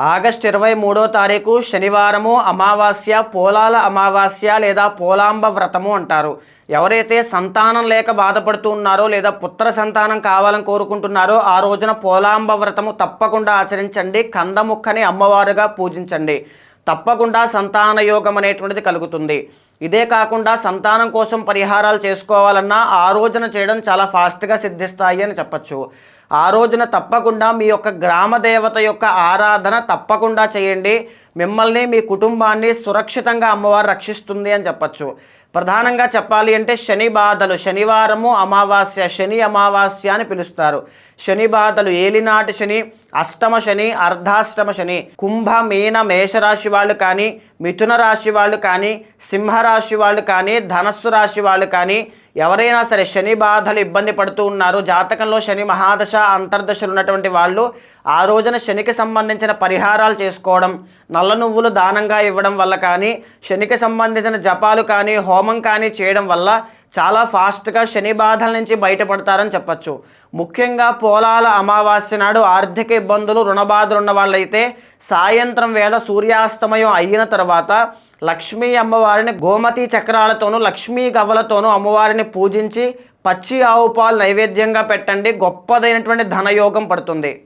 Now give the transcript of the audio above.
August ఇరవై మూడో తారీఖు శనివారము అమావాస్య పోలాల అమావాస్య లేదా పోలాంబ వ్రతము అంటారు. ఎవరైతే సంతానం లేక బాధపడుతూ ఉన్నారో లేదా పుత్ర సంతానం కావాలని కోరుకుంటున్నారో ఆ రోజున పోలాంబ వ్రతము తప్పకుండా ఆచరించండి. కందముక్కని అమ్మవారుగా పూజించండి. తప్పకుండా సంతాన యోగం అనేటువంటిది కలుగుతుంది. ఇదే కాకుండా సంతానం కోసం పరిహారాలు చేసుకోవాలన్నా ఆ రోజున చేయడం చాలా ఫాస్ట్గా సిద్ధిస్తాయి అని చెప్పచ్చు. ఆ రోజున తప్పకుండా మీ యొక్క గ్రామ దేవత యొక్క ఆరాధన తప్పకుండా చేయండి. మిమ్మల్ని మీ కుటుంబాన్ని సురక్షితంగా అమ్మవారు రక్షిస్తుంది అని చెప్పచ్చు. ప్రధానంగా చెప్పాలి అంటే శని బాధలు శనివారము అమావాస్య శని అమావాస్య అని పిలుస్తారు. శని బాధలు ఏలినాటి శని అష్టమ శని అర్ధాష్టమ శని కుంభ మీన మేషరాశి వాళ్ళు కానీ మిథున రాశి వాళ్ళు కానీ సింహరాశి రాశి వాళ్ళు కానీ ధనస్సు రాశి వాళ్ళు కానీ ఎవరైనా సరే శని బాధలు ఇబ్బంది పడుతూ ఉన్నారు. జాతకంలో శని మహాదశ అంతర్దశలు ఉన్నటువంటి వాళ్ళు ఆ రోజున శనికి సంబంధించిన పరిహారాలు చేసుకోవడం నల్ల నువ్వులు దానంగా ఇవ్వడం వల్ల కానీ శనికి సంబంధించిన జపాలు కానీ హోమం కానీ చేయడం వల్ల చాలా ఫాస్ట్గా శని బాధల నుంచి బయటపడతారని చెప్పచ్చు. ముఖ్యంగా పోలాల అమావాస్య నాడు ఆర్థిక ఇబ్బందులు రుణ బాధలు ఉన్న వాళ్ళైతే సాయంత్రం వేళ సూర్యాస్తమయం అయిన తర్వాత లక్ష్మీ అమ్మవారిని గోమతి చక్రాలతోనూ లక్ష్మీ గవ్వలతోనూ అమ్మవారిని పూజించి పచ్చి ఆవు పాలు నైవేద్యంగా పెట్టండి. గొప్పదైనటువంటి ధనయోగం పడుతుంది.